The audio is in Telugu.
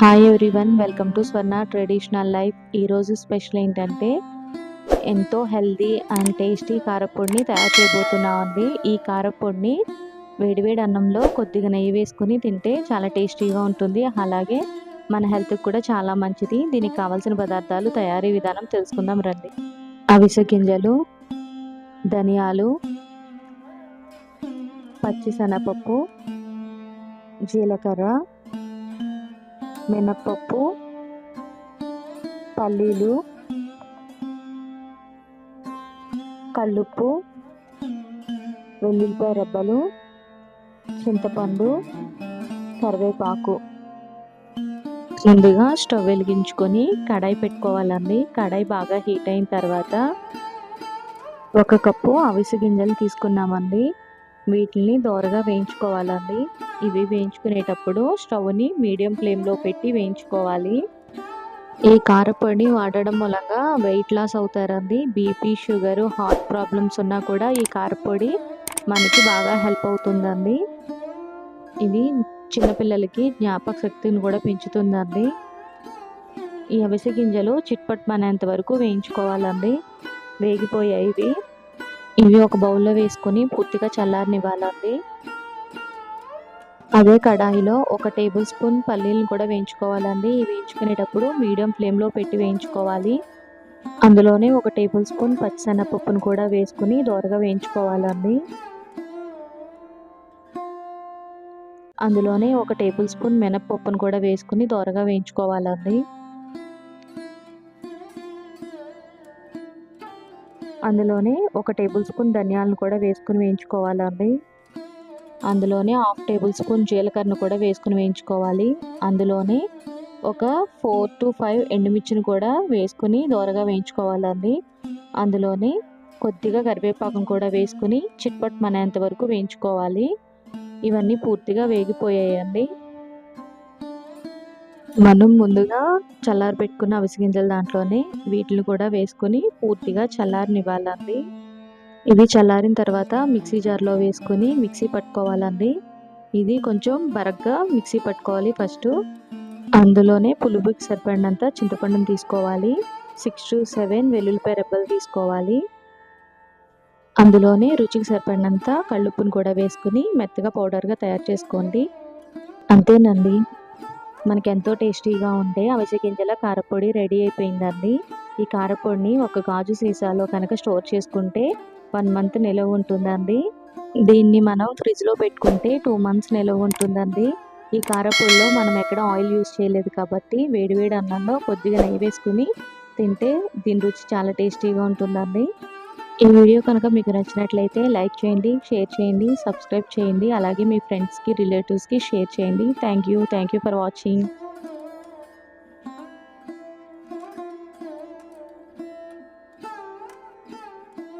Hi everyone welcome to Swarna traditional life ఈరోజు స్పెషల్ ఏంటంటే ఎంతో హెల్దీ అండ్ టేస్టీ కారపొడిని తయారు చేయబోతున్నాం అండి ఈ కారపొడిని వేడివేడి అన్నంలో కొద్దిగా నెయ్యి వేసుకుని తింటే చాలా టేస్టీగా ఉంటుంది. అలాగే మన హెల్త్కి కూడా చాలా మంచిది. దీనికి కావాల్సిన పదార్థాలు తయారీ విధానం తెలుసుకుందాం రండి. అవిసె గింజలు ధనియాలు పచ్చిశనగపప్పు జీలకర్ర మినప్పప్పు పల్లీలు కల్లుప్పు వెల్లుల్లిపాయ రెబ్బలు చింతపండు కరివేపాకు. ముందుగా స్టవ్ వెలిగించుకొని కడాయి పెట్టుకోవాలండి. కడాయి బాగా హీట్ అయిన తర్వాత ఒక కప్పు అవిసె గింజలు తీసుకున్నామండి. వీటిని దోరగా వేయించుకోవాలండి. ఇవి వేయించుకునేటప్పుడు స్టవ్ని మీడియం ఫ్లేమ్లో పెట్టి వేయించుకోవాలి. ఈ కారపొడి వాడడం మూలంగా వెయిట్ లాస్ అవుతారండి. బీపీ షుగర్ హార్ట్ ప్రాబ్లమ్స్ ఉన్నా కూడా ఈ కారపొడి మనకి బాగా హెల్ప్ అవుతుందండి. ఇది చిన్నపిల్లలకి జ్ఞాపక శక్తిని కూడా పెంచుతుందండి. ఈ అవిసె గింజలు చిట్పట్ వరకు వేయించుకోవాలండి. వేగిపోయాయి ఇవి. ఇవి ఒక బౌల్లో వేసుకొని పూర్తిగా చల్లారనివ్వాలండి. అదే కడాయిలో ఒక టేబుల్ స్పూన్ పల్లీలను కూడా వేయించుకోవాలండి. ఇవి వేయించుకునేటప్పుడు మీడియం ఫ్లేమ్లో పెట్టి వేయించుకోవాలి. అందులోనే ఒక టేబుల్ స్పూన్ పచ్చిసెనపప్పును కూడా వేసుకుని దోరగా వేయించుకోవాలండి. అందులోనే ఒక టేబుల్ స్పూన్ మినప్పప్పును కూడా వేసుకుని దోరగా వేయించుకోవాలండి. అందులోనే ఒక టేబుల్ స్పూన్ ధనియాలను కూడా వేసుకుని వేయించుకోవాలండి. అందులోనే హాఫ్ టేబుల్ స్పూన్ జీలకర్రను కూడా వేసుకుని వేయించుకోవాలి. అందులోనే ఒక ఫోర్ టు ఫైవ్ ఎండుమిర్చిని కూడా వేసుకుని దోరగా వేయించుకోవాలండి. అందులోనే కొద్దిగా కరివేపాకం కూడా వేసుకుని చిట్పట్ మనేంత వరకు వేయించుకోవాలి. ఇవన్నీ పూర్తిగా వేగిపోయాయండి. మనం ముందుగా చల్లారి పెట్టుకున్న అవిసి గింజలు దాంట్లోనే వీటిని కూడా వేసుకొని పూర్తిగా చల్లారనివ్వాలండి. ఇవి చల్లారిన తర్వాత మిక్సీ జార్లో వేసుకొని మిక్సీ పట్టుకోవాలండి. ఇది కొంచెం బరగ్గా మిక్సీ పట్టుకోవాలి ఫస్ట్. అందులోనే పులుపుకి సరిపడినంత చింతపండుని తీసుకోవాలి. సిక్స్ టు సెవెన్ వెల్లుల్లిపాయ రెబ్బలు తీసుకోవాలి. అందులోనే రుచికి సరిపడినంత కళ్ళుప్పును కూడా వేసుకుని మెత్తగా పౌడర్గా తయారు చేసుకోండి. అంతేనండి. మనకి ఎంతో టేస్టీగా ఉండే అవిసె గింజల కారపొడి రెడీ అయిపోయిందండి. ఈ కారపొడిని ఒక గాజు సీసాలో కనుక స్టోర్ చేసుకుంటే వన్ మంత్ నిలవ ఉంటుందండి. దీన్ని మనం ఫ్రిడ్జ్లో పెట్టుకుంటే టూ మంత్స్ నిలవ ఉంటుందండి. ఈ కారపొడిలో మనం ఎక్కడ ఆయిల్ యూస్ చేయలేదు కాబట్టి వేడివేడి అన్నంలో కొద్దిగా నెయ్యి వేసుకుని తింటే దీని రుచి చాలా టేస్టీగా ఉంటుందండి. ఈ వీడియో కనుక మీకు నచ్చినట్లయితే లైక్ చేయండి షేర్ చేయండి సబ్స్క్రైబ్ చేయండి అలాగే మీ ఫ్రెండ్స్కి రిలేటివ్స్కి షేర్ చేయండి. Thank you thank you for watching